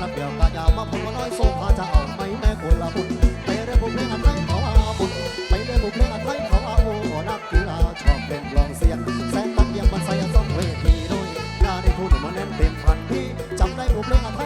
น้ำเปรี้ยวกระยามาพุ่มน้อยโซฟาจะเอาไหมแม่คนละบุญไปเรื่องบุกเรื่องอะไรเขาอาบุญไปเรื่องบุกเรื่องอะไรเขาอาโอ้นักกีฬาชอบเล่นลองเสียงแสงตะเกียงมันใส่ซ่องเวทีด้วยงานในทุนมันแน่นเต็มพันที่จำได้บุกเรื่องอะไร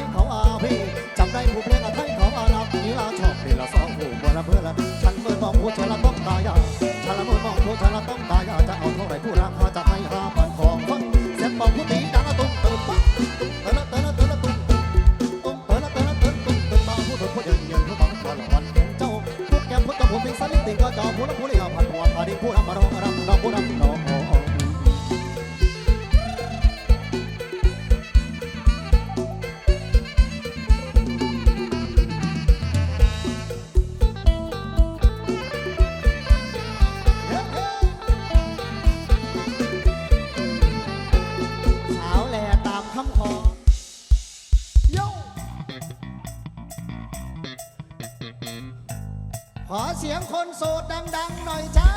ขอเสียงคนโสดดัง ๆ หน่อยจ้า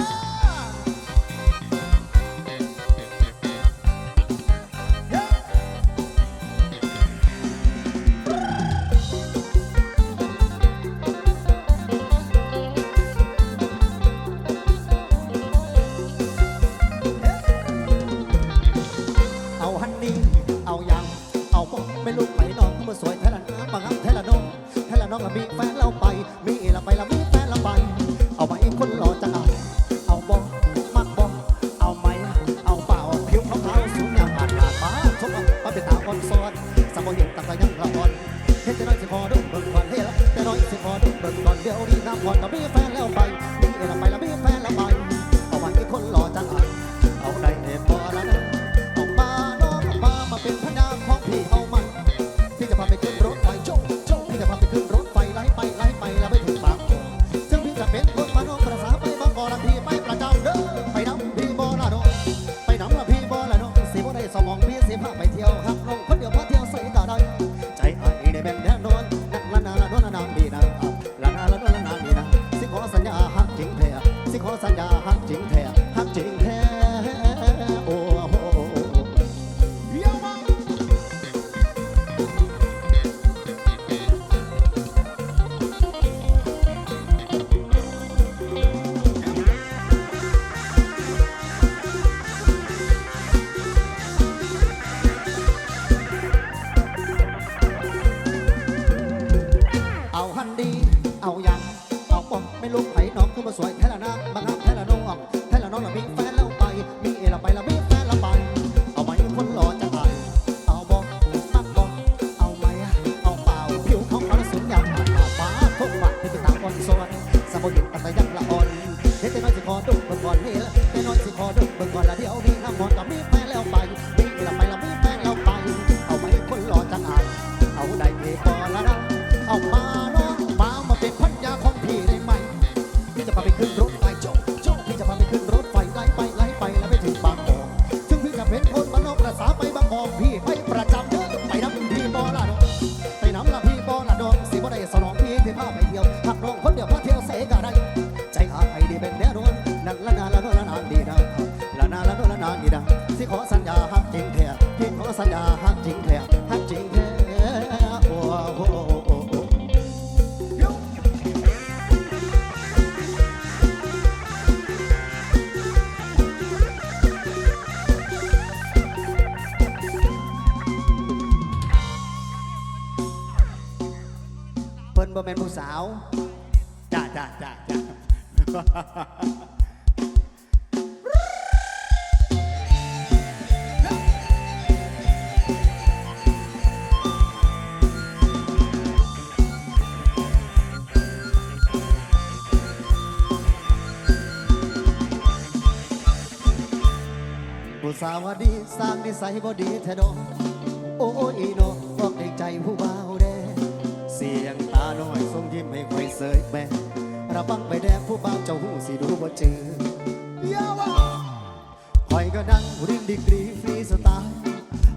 ป็นผู้สาวจ้าจ้าจ้าจ้าผู้สาวดีสร้างนิสัยบ่ดีเธอโดโอ้ยโนบอกเด็กใจผู้บ่าวแดงเสียง ให้หวยเสยแม่ระบังใบแดงผู้บ่าเจ้าหูสิดูบ่เจอยาวาหอยก็ดังริงดีกรีฟรีสไตล์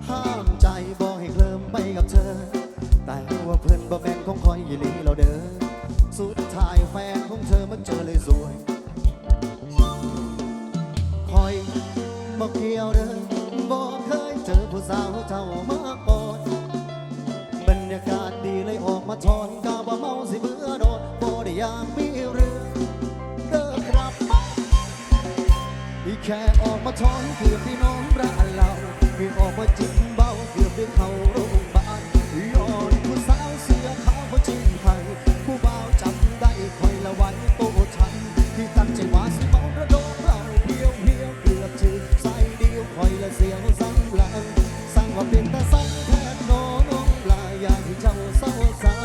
ห้ามใจบอกให้เคลิ้มไปกับเธอ แต่ว่าเพื่อนบ่แม่นของคอยยี่ลีเราเดินสุดท้ายแฟนของเธอมันเจอเลยสวยคอยบอกเกี่ยวเด้อบอกเคยเจอผู้สาวเจ้ามา พี่แค่ออกมาท้องเพื่อพี่น้องรักเราพี่ออกมาจิ้มเบาเพื่อพี่เขาโรงพยาบาลพี่อ่อนผู้สาวเสื้อขาวเขาจิ้มไทยผู้บ่าวจำได้คอยละวันโตฉันที่ตั้งใจว่าสิเมากระโดดเราเพียวเพียวเกือบชื่ใส่เดียวคอยละเสียวสังหลังสั่งว่าเป็นตาสั่งแทนน้องลายอย่าให้เจ้าเศร้าสา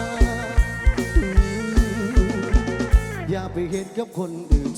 อย่าไปเห็นกับคนอื่น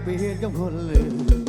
I'll be here, come on, little.